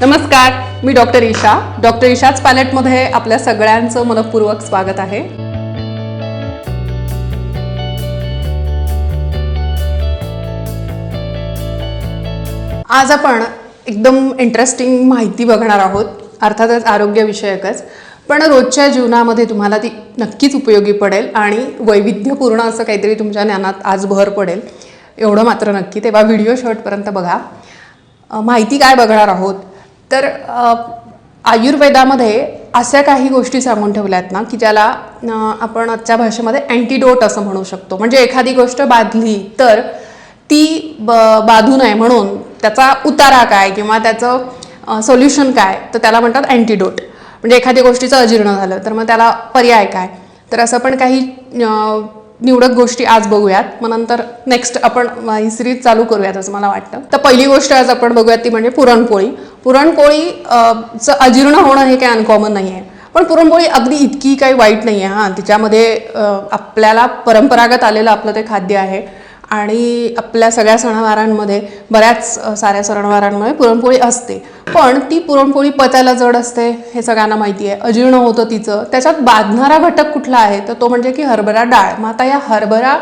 नमस्कार मी doctor Isha. Doctor ईशाच पॅलेटमध्ये आपल्या सगळ्यांचं मनपूर्वक स्वागत आहे. आज आपण एकदम इंटरेस्टिंग माहिती बघणार आहोत. अर्थातच आरोग्यविषयकच. पण रोजच्या जीवनामध्ये तुम्हाला ती नक्कीच उपयोगी पडेल आणि वैविध्यपूर्ण असं काहीतरी तुमच्या ज्ञानात आज भर पडेल. एवढं मात्र नक्की. तेव्हा व्हिडिओ शॉर्टपर्यंत बघा. माहिती काय बघणार आहोत? तर आयुर्वेदामध्ये अशा काही गोष्टी सांगून ठेवल्यात ना की ज्याला आपण आजच्या भाषेमध्ये अँटीडोट असं म्हणू शकतो. म्हणजे एखादी गोष्ट बाधली तर ती ब बाधू नये म्हणून त्याचा उतारा काय किंवा त्याचं सोल्युशन काय तर त्याला म्हणतात अँटीडोट म्हणजे एखाद्या गोष्टीचं अजीर्ण झालं तर मग त्याला पर्याय काय? तर असं पण काही निवडक गोष्टी आज बघूयात. मग नंतर नेक्स्ट आपण ही सिरीज चालू करूयात असं मला वाटतं. तर पहिली गोष्ट आज आपण बघूयात ती म्हणजे पुरणपोळी. पुरणपोळी चं अजीर्ण होणं हे काही अनकॉमन नाही आहे पण पुरणपोळी अगदी इतकी काही वाईट नाही आहे हां. तिच्यामध्ये आपल्याला परंपरागत आलेलं आपलं ते खाद्य आहे. आणि आपल्या सगळ्या सणवारांमध्ये बऱ्याच साऱ्या सणवारांमध्ये पुरणपोळी असते. पण ती पुरणपोळी पचायला जड असते हे सगळ्यांना माहिती आहे अजीर्ण होतं तिचं. त्याच्यात बांधणारा घटक कुठला आहे? तर तो म्हणजे की हरभरा डाळ. मग आता या हरभरा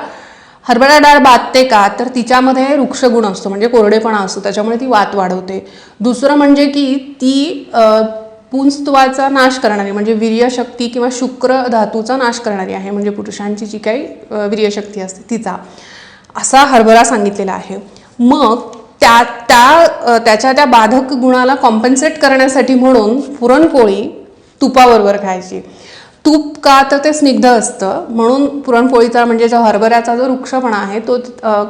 हरभरा डाळ बाधते का? तर तिच्यामध्ये वृक्षगुण असतो म्हणजे कोरडेपणा असतो त्याच्यामुळे ती वात वाढवते. दुसरं म्हणजे की ती पुंस्त्वाचा पुंस्तवाचा नाश करणारी म्हणजे वीर्यशक्ती किंवा शुक्र धातूचा नाश करणारी आहे म्हणजे पुरुषांची जी काही वीर्यशक्ती असते तिचा. असा हरभरा सांगितलेला आहे. मग त्या त्या त्याच्या त्या बाधक गुणाला कॉम्पन्सेट करण्यासाठी म्हणून पुरणपोळी तुपाबरोबर खायची. तूप का तर ते स्निग्ध असतं. म्हणून पुरणपोळीचा म्हणजे जो हरभऱ्याचा जो वृक्षपणा आहे तो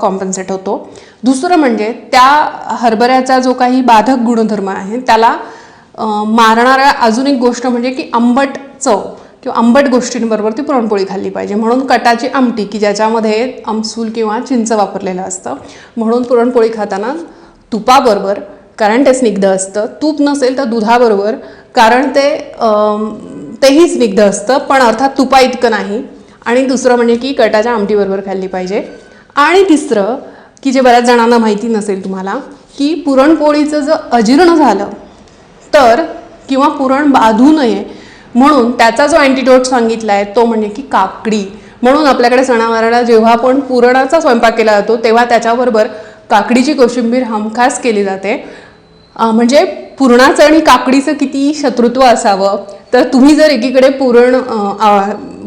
कॉम्पन्सेट होतो. दुसरं म्हणजे त्या हरभऱ्याचा जो काही बाधक गुणधर्म आहे त्याला मारणाऱ्या मारणारा अजून एक गोष्ट म्हणजे की आंबट चव किंवा आंबट गोष्टींबरोबर ती पुरणपोळी खाल्ली पाहिजे. म्हणून कटाची आमटी की ज्याच्यामध्ये आमसूल किंवा चिंच वापरलेलं असतं. म्हणून पुरणपोळी खाताना तुपाबरोबर कारण ते स्निग्ध असतं. तूप नसेल तर दुधाबरोबर कारण ते तेही स्निग्ध असतं पण अर्थात तुपा इतकं नाही. आणि दुसरं म्हणजे की कटाच्या आमटीबरोबर खाल्ली पाहिजे. आणि तिसरं की जे बऱ्याच जणांना माहिती नसेल तुम्हाला की पुरणपोळीचं जर अजीर्ण झालं तर किंवा पुरण बाधू नये म्हणून त्याचा जो अँटीडोट सांगितला आहे तो म्हणजे की काकडी. म्हणून आपल्याकडे सणावाराला जेव्हा आपण पुरणाचा स्वयंपाक केला जातो तेव्हा त्याच्याबरोबर काकडीची कोशिंबीर हमखास केली जाते. म्हणजे पुरणाचं आणि काकडीचं किती शत्रुत्व असावं तर तुम्ही जर एकीकडे पुरण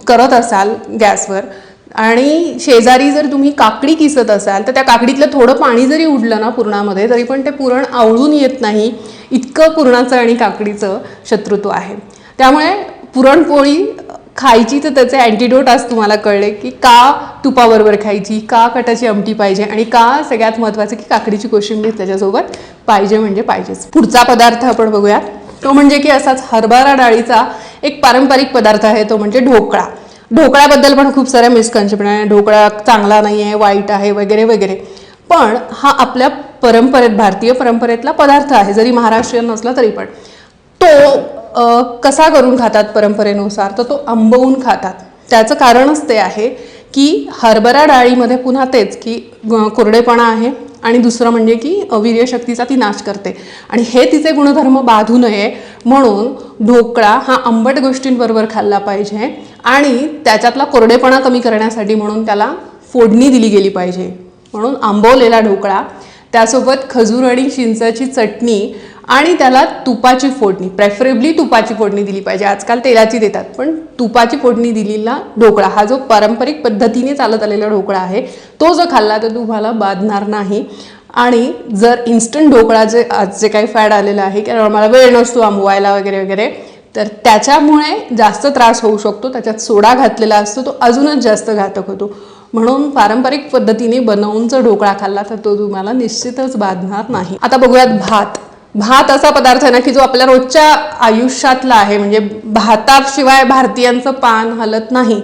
करत असाल गॅसवर आणि शेजारी जर तुम्ही काकडी किसत असाल तर त्या काकडीतलं थोडं पाणी जरी उडलं ना पुरणामध्ये तरी पण ते पुरण आवळून येत नाही. इतकं पुरणाचं आणि काकडीचं शत्रुत्व आहे. त्यामुळे पुरणपोळी खायची तर त्याचे अँटीडोट आज तुम्हाला कळले की का तुपाबरोबर खायची का कटाची आमटी पाहिजे आणि का सगळ्यात महत्त्वाचं की काकडीची कोशिंबीर त्याच्यासोबत पाहिजे म्हणजे पाहिजेच. पुढचा पदार्थ आपण बघूया. तो म्हणजे की असाच हरभरा डाळीचा एक पारंपरिक पदार्थ आहे तो म्हणजे ढोकळा. ढोकळ्याबद्दल पण खूप साऱ्या मिसकन्सेप्शन आहे. ढोकळा चांगला नाही आहे वाईट आहे वगैरे वगैरे. पण हा आपल्या परंपरेत भारतीय परंपरेतला पदार्थ आहे. जरी महाराष्ट्रीयन नसला तरी पण. तो कसा करून खातात परंपरेनुसार? तर तो आंबवून खातात. त्याचं कारणच ते आहे की हरभरा डाळीमध्ये पुन्हा तेच की कोरडेपणा आहे आणि दुसरं म्हणजे की वीर्यशक्तीचा ती नाश करते. आणि हे तिचे गुणधर्म बाधू नये म्हणून ढोकळा हा आंबट गोष्टींबरोबर खाल्ला पाहिजे आणि त्याच्यातला कोरडेपणा कमी करण्यासाठी म्हणून त्याला फोडणी दिली गेली पाहिजे. म्हणून आंबवलेला ढोकळा त्यासोबत खजूर आणि चिंचाची चटणी आणि त्याला तुपाची फोडणी प्रेफरेबली तुपाची फोडणी दिली पाहिजे. आजकाल तेलाची देतात पण तुपाची फोडणी दिलेला ढोकळा हा जो पारंपरिक पद्धतीने चालत आलेला ढोकळा आहे तो जर खाल्ला तर तुम्हाला बाधणार नाही. आणि जर इन्स्टंट ढोकळा जे आज जे काही फॅड आलेलं आहे की मला वेळ नसतो आंबवायला वगैरे वगैरे तर त्याच्यामुळे जास्त त्रास होऊ शकतो त्याच्यात सोडा घातलेला असतो तो अजूनच जास्त घातक होतो. म्हणून पारंपरिक पद्धतीने बनवून जर ढोकळा खाल्ला तर तो तुम्हाला निश्चितच बाधणार नाही. आता बघूयात भात. भात असा पदार्थ आहे ना की जो आपल्या रोजच्या आयुष्यातला आहे. म्हणजे भाताशिवाय भारतीयांचं पान हलत नाही.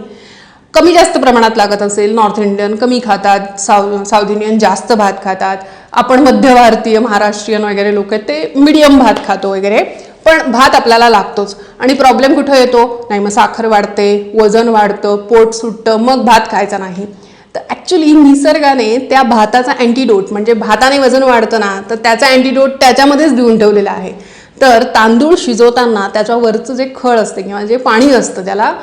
कमी जास्त प्रमाणात लागत असेल. नॉर्थ इंडियन कमी खातात. साऊ साऊथ इंडियन जास्त भात खातात. आपण मध्य भारतीय महाराष्ट्रीयन वगैरे लोक आहेत ते मिडियम भात खातो वगैरे. पण भात आपल्याला लागतोच. आणि प्रॉब्लेम कुठं येतो? नाही मग साखर वाढते वजन वाढतं पोट सुटतं मग भात खायचा नाही. तर ॲक्च्युली निसर्गाने त्या भाताचा अँटीडोट म्हणजे भाताने वजन वाढतं ना तर त्याचा अँटीडोट त्याच्यामध्येच देऊन ठेवलेला आहे. तर तांदूळ शिजवताना त्याच्यावरचं जे खळ असते किंवा जे पाणी असतं त्याला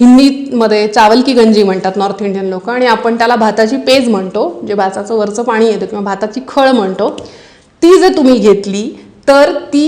हिंदीमध्ये चावल की गंजी म्हणतात नॉर्थ इंडियन लोक आणि आपण त्याला भाताची पेज म्हणतो जे भाताचं वरचं पाणी येतं किंवा भाताची खळ म्हणतो ती जर तुम्ही घेतली तर ती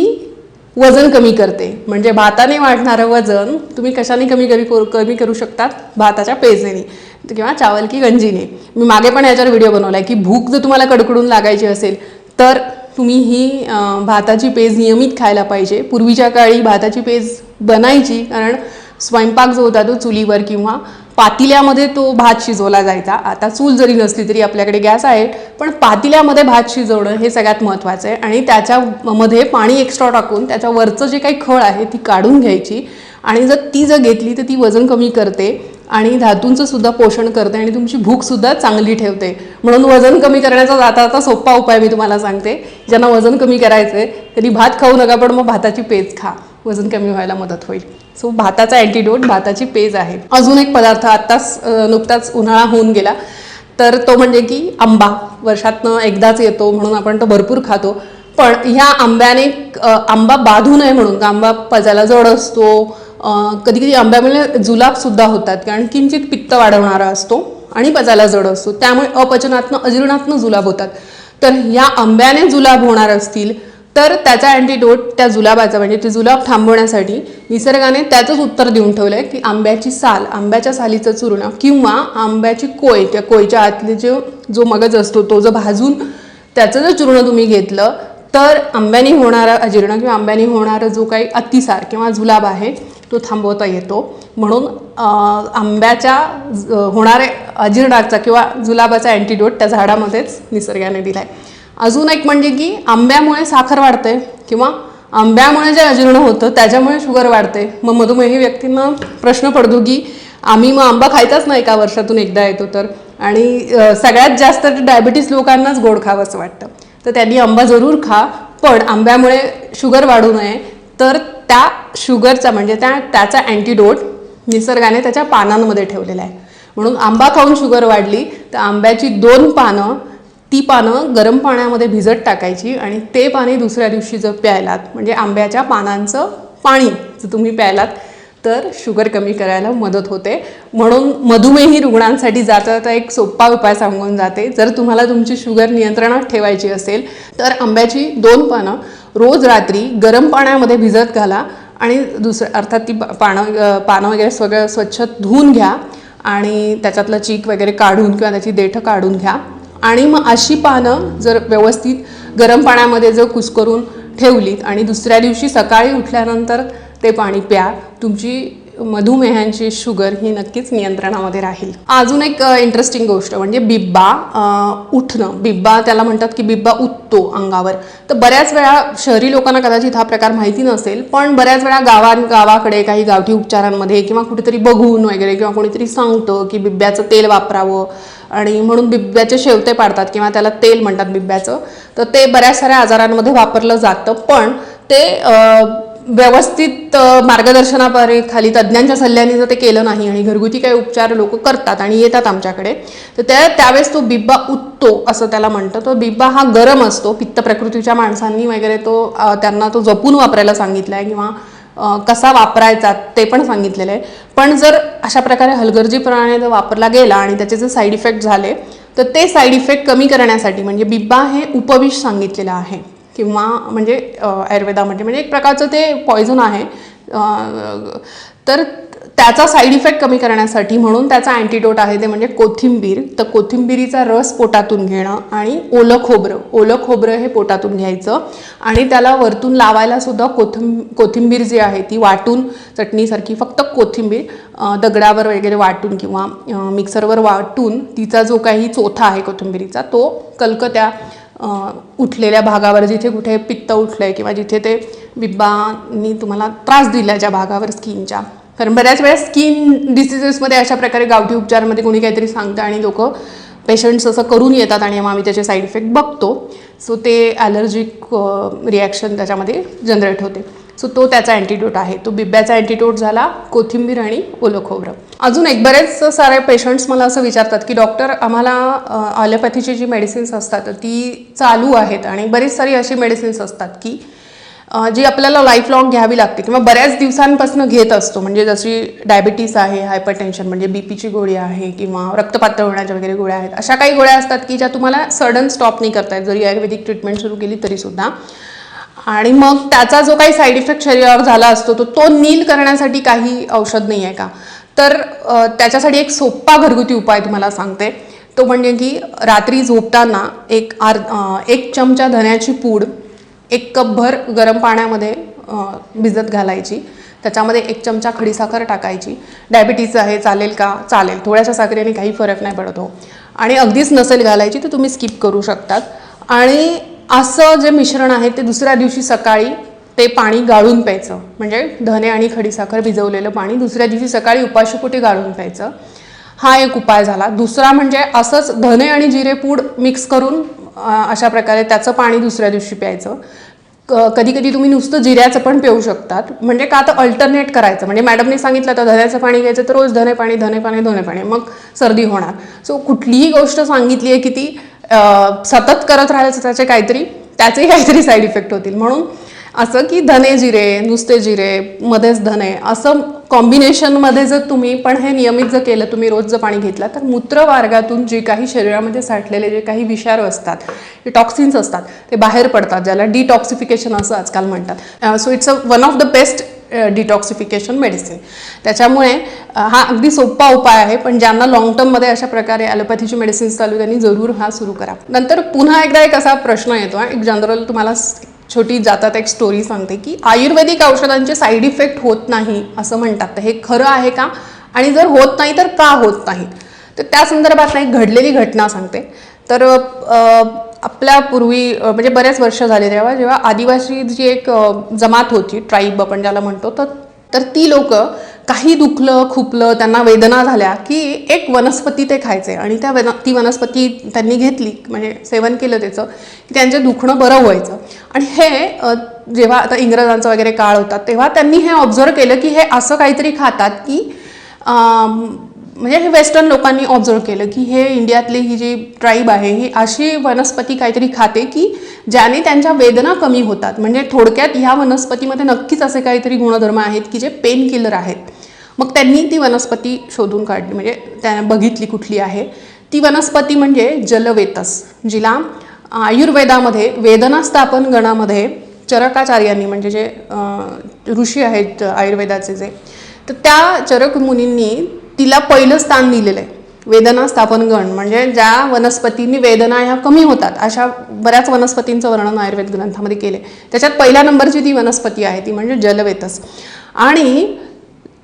वजन कमी करते. म्हणजे भाताने वाढणारं वजन तुम्ही कशाने कमी कमी करू कमी करू शकतात? भाताच्या पेजेने किंवा चावल की गंजीने. मी मागे पण याच्यावर व्हिडिओ बनवला आहे की भूक जर तुम्हाला कडकडून लागायची असेल तर तुम्ही ही भाताची पेज नियमित खायला पाहिजे. पूर्वीच्या काळी भाताची पेज बनायची कारण स्वयंपाक जो होता तो चुलीवर किंवा पातिल्यामध्ये तो भात शिजवला जायचा. आता चूल जरी नसली तरी आपल्याकडे गॅस आहे पण पातिल्यामध्ये भात शिजवणं हे सगळ्यात महत्त्वाचं आहे. आणि त्याच्यामध्ये पाणी एक्स्ट्रा टाकून त्याच्यावरचं जे काही खळ आहे ती काढून घ्यायची. आणि जर ती जर घेतली तर ती वजन कमी करते आणि धातूंचं सुद्धा पोषण करते आणि तुमची भूकसुद्धा चांगली ठेवते. म्हणून वजन कमी करण्याचा जाता आता सोपा उपाय मी तुम्हाला सांगते. ज्यांना वजन कमी करायचं आहे त्यांनी भात खाऊ नका पण मग भाताची पेज खा. वजन कमी व्हायला मदत होईल. सो भाताचा अँटीडोट भाताची पेज आहे. अजून एक पदार्थ आत्ताच नुकताच उन्हाळा होऊन गेला. तर तो म्हणजे की आंबा. वर्षातनं एकदाच येतो म्हणून आपण तो भरपूर खातो. पण ह्या आंब्याने आंबा बाधू नये म्हणून आंबा पचायला जड असतो. कधी कधी आंब्यामुळे म्हणजे जुलाब सुद्धा होतात कारण किंचित पित्त वाढवणारा असतो आणि पचायला जड असतो. त्यामुळे अपचनातनं अजीर्णातनं जुलाब होतात. तर ह्या आंब्याने जुलाब होणार असतील तर त्याचा अँटीडोट त्या जुलाबाचा म्हणजे ते जुलाब थांबवण्यासाठी निसर्गाने त्याचंच उत्तर देऊन ठेवलं आहे की आंब्याची साल आंब्याच्या सालीचं चूर्ण किंवा आंब्याची कोय त्या कोयच्या आतले जो जो मगज असतो तो जर भाजून त्याचं जर चूर्ण तुम्ही घेतलं तर आंब्याने होणारा अजीर्ण किंवा आंब्याने होणारा जो काही अतिसार किंवा जुलाब आहे तो थांबवता येतो. म्हणून आंब्याच्या होणाऱ्या होणारे अजीर्णाचा किंवा जुलाबाचा अँटीडोट त्या झाडामध्येच निसर्गाने दिला आहे अजून एक म्हणजे की आंब्यामुळे साखर वाढते किंवा आंब्यामुळे जे अजीर्ण होतं त्याच्यामुळे शुगर वाढते. मग मधुमेही व्यक्तींना प्रश्न पडतो की आम्ही मग आंबा खायचाच नाही एका वर्षातून एकदा येतो तर? आणि सगळ्यात जास्त डायबिटीस लोकांनाच गोड खावंसं वाटतं. तर त्यांनी आंबा जरूर खा पण आंब्यामुळे शुगर वाढू नये. तर त्या शुगरचा म्हणजे त्या त्याचा अँटीडोट निसर्गाने त्याच्या पानांमध्ये ठेवलेला आहे. म्हणून आंबा खाऊन शुगर वाढली तर आंब्याची दोन पानं ती पानं गरम पाण्यामध्ये भिजत टाकायची आणि ते पाणी दुसऱ्या दिवशी जर प्यायलात म्हणजे आंब्याच्या पानांचं पाणी जर तुम्ही प्यायलात तर शुगर कमी करायला मदत होते. म्हणून मधुमेही रुग्णांसाठी जाता एक सोपा उपाय सांगून जाते. जर तुम्हाला तुमची शुगर नियंत्रणात ठेवायची असेल तर आंब्याची दोन पानं रोज रात्री गरम पाण्यामध्ये भिजत घाला आणि दुसरं अर्थात ती पानं पानं वगैरे सगळं स्वच्छ धुवून घ्या आणि त्याच्यातलं चीक वगैरे काढून किंवा त्याची देठं काढून घ्या. आणि मग अशी पानं जर व्यवस्थित गरम पाण्यामध्ये जर कुस्करून ठेवलीत आणि दुसऱ्या दिवशी सकाळी उठल्यानंतर ते पाणी प्या. तुमची मधुमेहांची शुगर ही नक्कीच नियंत्रणामध्ये राहील. अजून एक इंटरेस्टिंग गोष्ट म्हणजे बिब्बा उठणं. बिब्बा त्याला म्हणतात की बिब्बा उठतो अंगावर. तर बऱ्याच वेळा शहरी लोकांना कदाचित हा प्रकार माहिती नसेल पण बऱ्याच वेळा गावां गावाकडे काही गावठी उपचारांमध्ये किंवा कुठेतरी बघून वगैरे किंवा कोणीतरी सांगतं की बिब्ब्याचं तेल वापरावं आणि म्हणून बिब्ब्याचे शेवते पाडतात किंवा त्याला तेल म्हणतात बिब्याचं तर ते बऱ्याच साऱ्या आजारांमध्ये वापरलं जातं. पण ते व्यवस्थित मार्गदर्शनापारे खाली तज्ज्ञांच्या सल्ल्याने जर ते केलं नाही आणि घरगुती काही उपचार लोक करतात आणि येतात आमच्याकडे तर त्या त्यावेळेस तो बिब्बा उठतो असं त्याला म्हणतं तो बिब्बा हा गरम असतो पित्त प्रकृतीच्या माणसांनी वगैरे तो त्यांना तो जपून वापरायला सांगितला आहे किंवा कसा वापरायचा ते पण सांगितलेलं आहे. पण जर अशा प्रकारे हलगर्जीपणाने जर वापरला गेला आणि त्याचे जर साईड इफेक्ट झाले तर ते साईड इफेक्ट कमी करण्यासाठी म्हणजे बिब्बा हे उपविष सांगितलेलं आहे. किंवा म्हणजे आयुर्वेदा आयुर्वेदामध्ये म्हणजे एक प्रकारचं ते पॉयझन आहे. तर त्याचा साईड इफेक्ट कमी करण्यासाठी म्हणून त्याचा अँटीडोट आहे ते म्हणजे कोथिंबीर. तर कोथिंबिरीचा रस पोटातून घेणं आणि ओलं खोबरं. ओलं खोबरं हे पोटातून घ्यायचं आणि त्याला वरतून लावायला सुद्धा कोथिंबीर जी आहे ती वाटून चटणीसारखी फक्त कोथिंबीर दगडावर वगैरे वाटून किंवा मिक्सरवर वाटून तिचा जो काही चोथा आहे कोथिंबिरीचा तो कलकत्या उठलेल्या भागावर जिथे कुठे पित्त उठलं आहे किंवा जिथे ते बिब्बानी तुम्हाला त्रास दिला ज्या भागावर स्किनच्या. कारण बऱ्याच वेळा स्किन डिसिजेसमध्ये अशा प्रकारे गावठी उपचारामध्ये कोणी काहीतरी सांगतं आणि लोक पेशंट्स असं करून येतात आणि मग आम्ही त्याचे साईड इफेक्ट बघतो. सो ते ॲलर्जिक रिॲक्शन त्याच्यामध्ये जनरेट होते. सो तो त्याचा अँटीट्यूट आहे. तो बिब्याचा अँटीट्यूट झाला कोथिंबीर आणि ओलं खोबरं. अजून एक बरेच सारे पेशंट्स मला असं विचारतात की डॉक्टर आम्हाला ॲलोपॅथीची जी मेडिसिन्स असतात ती चालू आहेत आणि बरीच सारी अशी मेडिसिन्स असतात की जी आपल्याला लाईफ लॉंग घ्यावी लागते किंवा बऱ्याच दिवसांपासून घेत असतो. म्हणजे जशी डायबिटीस आहे हायपर टेन्शन म्हणजे बीपीची गोळी आहे किंवा रक्तपात्र होण्याच्या वगैरे गोळ्या आहेत अशा काही गोळ्या असतात की ज्या तुम्हाला सडन स्टॉप नाही करता येत जरी आयुर्वेदिक ट्रीटमेंट सुरू केली तरी सुद्धा. आणि मग त्याचा जो काही साईड इफेक्ट शरीरावर झाला असतो तो तो नील करण्यासाठी काही औषध नाही आहे का? तर त्याच्यासाठी एक सोप्पा घरगुती उपाय तुम्हाला सांगते. तो म्हणजे की रात्री झोपताना एक आर एक चमचा धण्याची पूड एक कपभर गरम पाण्यामध्ये भिजत घालायची. त्याच्यामध्ये एक चमचा खडीसाखर टाकायची. डायबिटीज आहे चालेल का? चालेल. थोड्याशा साखरेने काही फरक नाही पडतो हो. आणि अगदीच नसेल घालायची तर तुम्ही स्किप करू शकतात. आणि असं जे मिश्रण आहे ते दुसऱ्या दिवशी सकाळी ते पाणी गाळून प्यायचं. म्हणजे धने आणि खडीसाखर भिजवलेलं पाणी दुसऱ्या दिवशी सकाळी उपाशीपोटी गाळून प्यायचं. हा एक उपाय झाला. दुसरा म्हणजे असंच धने आणि जिरे पूड मिक्स करून अशा प्रकारे त्याचं पाणी दुसऱ्या दिवशी प्यायचं. कधी कधी तुम्ही नुसतं जिऱ्याचं पण पिऊ शकतात. म्हणजे का तर अल्टरनेट करायचं. म्हणजे मॅडमने सांगितलं तर धन्याचं पाणी घ्यायचं तर रोज धने पाणी धने पाणी धने पाणी. मग सर्दी होणार. सो कुठलीही गोष्ट सांगितली आहे की ती सतत करत राहायचं त्याचे काहीतरी त्याचे काहीतरी साईड इफेक्ट होतील. म्हणून असं की धने जिरे नुसते जिरे मध्येच धने असं कॉम्बिनेशनमध्ये जर तुम्ही पण हे नियमित जर केलं तुम्ही रोज जर पाणी घेतलं तर मूत्रमार्गातून जे काही शरीरामध्ये साठलेले जे काही विषारू असतात जे टॉक्सिन्स असतात ते बाहेर पडतात ज्याला डिटॉक्सिफिकेशन असं आजकाल म्हणतात. So it's a one of the best detoxification medicine त्याच्यामुळे हा अगदी सोपा उपाय आहे पण ज्यांना लॉंग टर्ममध्ये अशा प्रकारे ॲलोपॅथीची मेडिसिन्स चालू त्यांनी जरूर हा सुरू करा. नंतर पुन्हा एकदा एक असा प्रश्न येतो एक जनरल तुम्हाला छोटी जातात एक स्टोरी सांगते की आयुर्वेदिक औषधांचे साईड इफेक्ट होत नाही असं म्हणतात. तर हे खरं आहे का? आणि जर होत नाही तर का होत नाही? तर त्या संदर्भातनं एक घडलेली घटना सांगते. तर आपल्या पूर्वी म्हणजे बरेच वर्ष झाले तेव्हा जेव्हा आदिवासी जी एक जमात होती ट्राईब आपण ज्याला म्हणतो तर तर ती लोक काही दुखलं खुपलं त्यांना वेदना झाल्या की एक वनस्पती ते खायचे. आणि त्या वन ती वनस्पती त्यांनी घेतली म्हणजे सेवन केलं त्याचं की त्यांचे दुखणं बरं व्हायचं. आणि हे जेव्हा आता इंग्रजांचा वगैरे काळ होता तेव्हा त्यांनी हे ऑब्झर्व केलं की हे असं काहीतरी खातात की म्हणजे हे वेस्टर्न लोकांनी ऑब्झर्व केलं की हे इंडियातली ही जी ट्राईब आहे ही अशी वनस्पती काहीतरी खाते की ज्याने त्यांच्या वेदना कमी होतात. म्हणजे थोडक्यात ह्या वनस्पतीमध्ये नक्कीच असे काहीतरी गुणधर्म आहेत की जे पेन किलर आहेत. मग त्यांनी ती वनस्पती शोधून काढली. म्हणजे त्या बघितली कुठली आहे. ती वनस्पती म्हणजे जलवेतस जिला आयुर्वेदामध्ये वेदनास्थापन गणामध्ये चरकाचार्यांनी म्हणजे जे ऋषी आहेत आयुर्वेदाचे जे तर त्या चरक मुनींनी तिला पहिलं स्थान दिलेलं आहे. वेदना स्थापन गण. म्हणजे ज्या वनस्पतींनी वेदना ह्या कमी होतात अशा बऱ्याच वनस्पतींचं वर्णन आयुर्वेद ग्रंथामध्ये केले त्याच्यात पहिल्या नंबरची ती वनस्पती आहे ती म्हणजे जलवेतस. आणि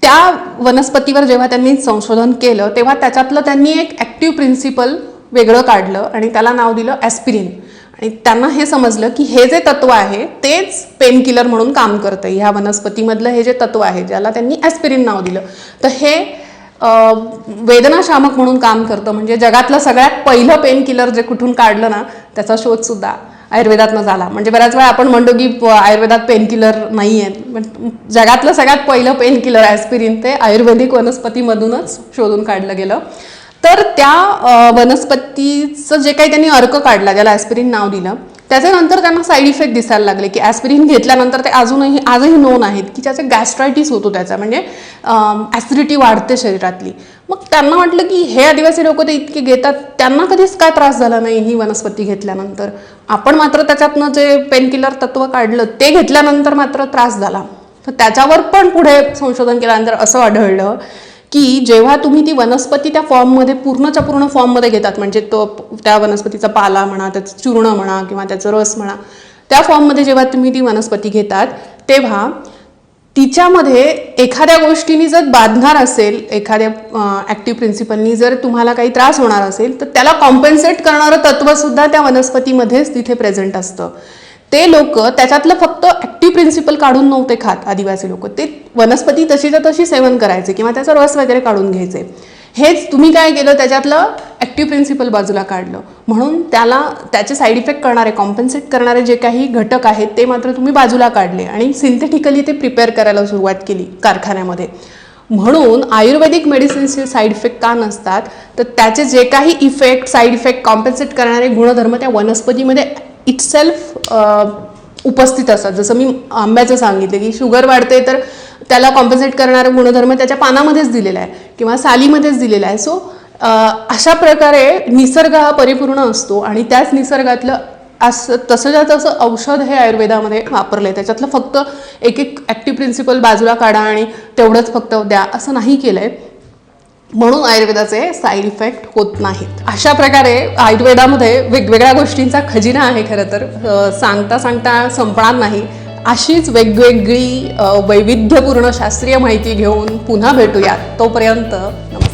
त्या वनस्पतीवर जेव्हा त्यांनी संशोधन केलं तेव्हा त्याच्यातलं त्यांनी एक ॲक्टिव्ह प्रिन्सिपल वेगळं काढलं आणि त्याला नाव दिलं ॲस्पिरिन आणि त्यांना हे समजलं की हे जे तत्व आहे तेच पेनकिलर म्हणून काम करतं ह्या वनस्पतीमधलं हे जे तत्व आहे ज्याला त्यांनी ॲस्पिरिन नाव दिलं. तर हे वेदनाशामक म्हणून काम करतं. म्हणजे जगातलं सगळ्यात पहिलं पेन किलर जे कुठून काढलं ना त्याचा शोधसुद्धा आयुर्वेदातनं झाला. म्हणजे बऱ्याच वेळा आपण म्हणतो की आयुर्वेदात पेन किलर नाही आहेत पण जगातलं सगळ्यात पहिलं पेन किलर ॲस्पिरिन ते आयुर्वेदिक वनस्पतीमधूनच शोधून काढलं गेलं. तर त्या वनस्पतीचं जे काही त्यांनी अर्क काढला ज्याला ॲस्पिरिन नाव दिलं त्याच्यानंतर त्यांना साईड इफेक्ट दिसायला लागले की ॲस्पिरिन घेतल्यानंतर ते अजूनही आजही नोन आहेत की त्याचे गॅस्ट्रायटिस होतो त्याचा. म्हणजे ॲसिडिटी वाढते शरीरातली. मग त्यांना वाटलं की हे आदिवासी लोक ते इतके घेतात त्यांना कधीच काय त्रास झाला नाही ही वनस्पती घेतल्यानंतर. आपण मात्र त्याच्यातनं जे पेनकिलर तत्त्व काढलं ते घेतल्यानंतर मात्र त्रास झाला. तर त्याच्यावर पण पुढे संशोधन केल्यानंतर असं आढळलं की जेव्हा तुम्ही ती वनस्पती त्या फॉर्ममध्ये पूर्णच्या पूर्ण फॉर्ममध्ये घेतात म्हणजे तो त्या वनस्पतीचा पाला म्हणा त्याचं चूर्ण म्हणा किंवा त्याचं रस म्हणा त्या फॉर्ममध्ये जेव्हा तुम्ही ती वनस्पती घेतात तेव्हा तिच्यामध्ये एखाद्या गोष्टीनी जर बांधणार असेल एखाद्या ॲक्टिव्ह प्रिन्सिपलनी जर तुम्हाला काही त्रास होणार असेल तर त्याला कॉम्पेन्सेट करणारं तत्वसुद्धा त्या वनस्पतीमध्येच तिथे प्रेझेंट असतं. ते लोक त्याच्यातलं फक्त ॲक्टिव्ह प्रिन्सिपल काढून नव्हते खात आदिवासी लोक. ते वनस्पती तशीच्या तशी सेवन करायचे किंवा त्याचा रस वगैरे काढून घ्यायचे. हेच तुम्ही काय केलं? त्याच्यातलं ॲक्टिव्ह प्रिन्सिपल बाजूला काढलं. म्हणून त्याला त्याचे साईड इफेक्ट करणारे कॉम्पन्सेट करणारे जे काही घटक आहेत ते मात्र तुम्ही बाजूला काढले आणि सिंथेटिकली ते प्रिपेअर करायला सुरुवात केली कारखान्यामध्ये. म्हणून आयुर्वेदिक मेडिसिन्सचे साईड इफेक्ट का नसतात? तर त्याचे जे काही इफेक्ट साईड इफेक्ट कॉम्पन्सेट करणारे गुणधर्म त्या वनस्पतीमध्ये इटसेल्फ uh, उपस्थित असतात. जसं मी आंब्याचं सांगितलं की शुगर वाढते तर त्याला कॉम्पन्सेट करणारा गुणधर्म त्याच्या पानामध्येच दिलेला आहे किंवा सालीमध्येच दिलेला आहे. सो uh, अशा प्रकारे निसर्ग हा परिपूर्ण असतो आणि त्याच निसर्गातलं असं तसंच्या तसं औषध हे आयुर्वेदामध्ये वापरलं आहे त्याच्यातलं फक्त एक एक ॲक्टिव्ह प्रिन्सिपल बाजूला काढा आणि तेवढंच फक्त द्या असं नाही केलं आहे म्हणून आयुर्वेदाचे साईड इफेक्ट होत नाहीत. अशा प्रकारे आयुर्वेदामध्ये वेगवेगळ्या गोष्टींचा खजिना आहे खरं तर. सांगता सांगता संपणार नाही. अशीच वेगवेगळी वैविध्यपूर्ण शास्त्रीय माहिती घेऊन पुन्हा भेटूयात. तोपर्यंत नमस्कार.